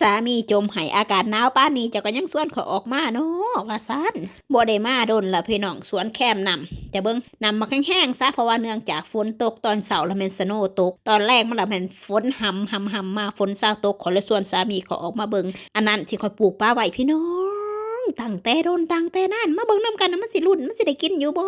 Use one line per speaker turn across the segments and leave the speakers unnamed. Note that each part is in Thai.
สามีจมหายอากาศหนาวป้านนี้เจ้าก็ยังสวนเขาออกมาเนาะว่าซันบ่ได้มาโดนละพี่น้องสวนแคมนำจะเบิ้งนำมาแห้งๆซะเพราะว่าเนื่องจากฝนตกตอนเสาร์แล้วแมนสโนตก ตอนแรกมันละแมนฝนหำหำหำมาฝนสาตกขอเลยส่วนสามีเขาออกมาเบิ้งอันนั้นที่ขอยปลูกป้าไว้พี่น้อง ตั้งแต่โดนตั้งแต่นั่นมาเบิ่งนํกันนะมันสิรุ่นมันสิได้กินอยู่บ่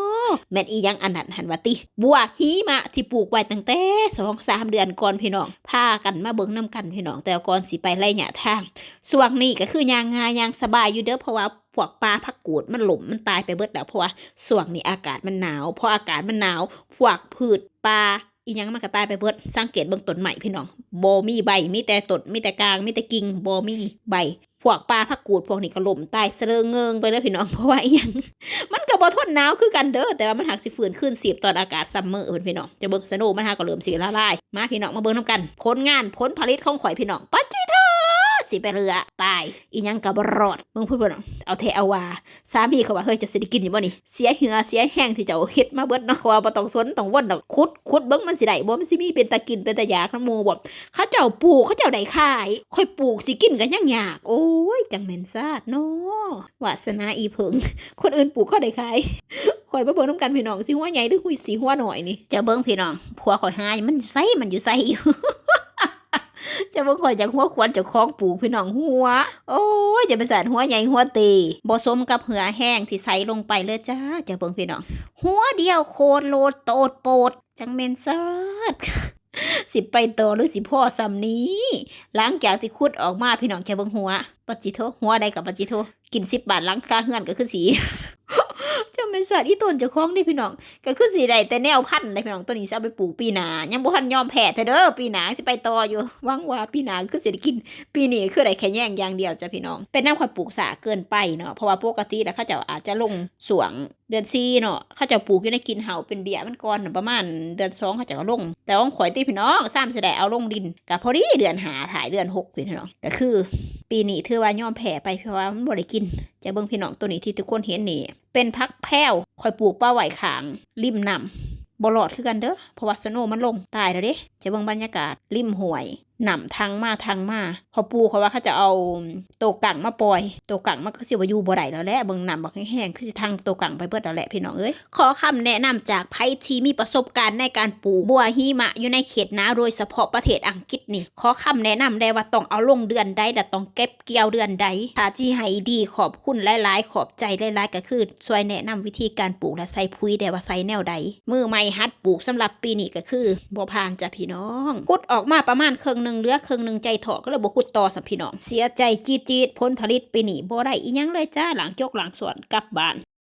แม่นอียังอันนั้นหันว่าติ บัวหิมะที่ปลูกไว้ตั้งแต่สองสามเดือนก่อนพี่น้องพากันมาเบิ่งนํกันพี่น้องแต่ก่อนสิไประยะทางส่วงนี้ก็คือยางงายางสบายอยู่เด้อเพราะว่าพวกปลาพักกูดมันหล่มมันตายไปเบิดแล้วเพราะว่าส่วงนี้อากาศมันหนาวพออากาศมันหนาวพวกพืชปลาอียังมันก็ตายไปเบิดสังเกตเบิ่งต้นใหม่พี่น้องบ่มีใบมีแต่ต้นมีแต่กลางมีแต่กิ่งบ่มีใบ พวกปลาพักกูดพวกนี้ก็ล่มตายเสลงเงิงไปเลยพี่น้องเพราะว่าอีหยังมันก็บ่ทนหนาวคือกันเด้อแต่ว่ามันหักสิฝืนขึ้นสีบตอนอากาศซัมเมอร์เพิ่นพี่น้องจะเบิ่งสนุกมันหาก็เริ่มสิละลายมาพี่น้องมาเบิ่งนํกันผลงานผลผลิตของข่อยพี่น้องปัจจิโท สิไปเรือตายอีหยังก็บ่รอดเบิ่งพูดเพิ่นเอาเทเอาวาสามีเขาว่าเฮ้ยเจะสิได้กินอยู่บ่นี่เสียเหงื่อเสียแห้งที่เจ้าเฮ็ดมาเบิดเนาะว่าบ่ต้องสนต้องวนดอกขุดขุดเบิ่งมันสิได้บ่มันสิมีเป็นตากินเป็นตาอยากน้ำมูบ่เขาเจ้าปลูกเขาเจ้าได้ขายค่อยปลูกสิกินกันยังยากโอ้ยจังแม่นซาดเนาะวาสนาอีเพิงคนอื่นปลูกเขาได้ขายข่อยมาเบิ่งน้ำกันพี่น้องสิหัวใหญ่หรือหุยสิหัวหน่อยนี่จะเบิ่งพี่น้องผัวข่อยหายมันอยู่ไสมันอยู่ไสอยู่ จะเบิ่งข่อยจากหัวขวัญเจากของปลูกพี่น้องหัว โอ้ยจะเป็นสารหัวใหญ่หัวตีบ่สมกับเหือแห้งที่ใส่ลงไปเลยจ้าจะเบิ่งพี่น้อง หัวเดียวโคตรโลดโตดโปด จังแม่นซาดสิไปโตหรือสิพ่อซำนี้ หลังจากที่คุดออกมาพี่น้องแค่เบิ่งหัวปัจจิโทหัวใดกับปัจจิโทกินสิบบาทหลังคาเฮือนก็คือสี เจะเป็นสัตว์ที่ต้นจะคล้องนี่พี่น้องก็คือสีใดแต่แนวพันธุ์เลยพี่น้องตัวนี้จะเอาไปปลูกปีหนายังบ่ทันยอมแพ้เธอเด้อปีหนาสิไปต่ออยู่วังว่าปีหนาคือสิได้กิน ปีนี้คือได้แค่แย่งอย่างเดียวจ้ะพี่น้อง เป็นน้ำข่อยปลูกสาเกินไปเนาะเพราะว่าปกติแล้วเขาจะอาจจะลงสวงเดือนซีเนาะเขาจะปลูกอยู่ในกินเห่าเป็นเบี้ยมันก่อนประมาณเดือนสองเขาจะเอาลง แต่ว่าข่อยตีพี่น้องสามสิได้เอาลงดินกับพอดีเดือนหาถ่ายเดือนหกพี่น้องก็คือ ปีนี้ถือว่ายอมแพ้ไปเพราะว่ามันบ่ได้กินจะเบิ่งพี่น้องตัวนี้ที่ทุกคนเห็นนี่ เป็นพักแพ้วคอยปลูกป้าไหวขางริมน้ำบ่รอดคือกันเด้อเพราะว่าสโนมันลงตายแล้วเด้จะเบิ่งบรรยากาศริมห้วย หนำทางมาทางมาพอปูเขาว่าเขาจะเอาโตวกังมาปล่อยโตวกังมันก็สิว่าอยู่บ่ได้แล้วแหละเบิ่งน้ำบักแห้งๆคือสิทางโตวกังไปเบิดแล้วแหละพี่น้องเอ้ยขอคำแนะนำจากไผที่มีประสบการณ์ในการปลูกบัวหิมะอยู่ในเขตหนาวโดยเฉพาะประเทศอังกฤษนี่ขอคำแนะนำได้ว่าต้องเอาลงเดือนใดและต้องเก็บเกี่ยวเดือนใดถ้าที่ให้ดีขอบคุณหลายๆ ขอบใจหลายๆก็คือช่วยแนะนำวิธีการปลูกและใส่ปุ๋ยได้ว่าใส่แนวใดมือใหม่หัดปลูกสำหรับปีนี้ก็คือบ่ผ่านจ้ะพี่น้องขุดออกมาประมาณครึ่งหนึงเหลือครึ่งหนึ่งใจถอก็เลยบ่ขุดต่อสัมพี่น้อง เสียใจจีดจีดผลผลิตไปหนีบ่ได้อีหยังเลยจ้าหลังจกหลังสวนกลับบ้าน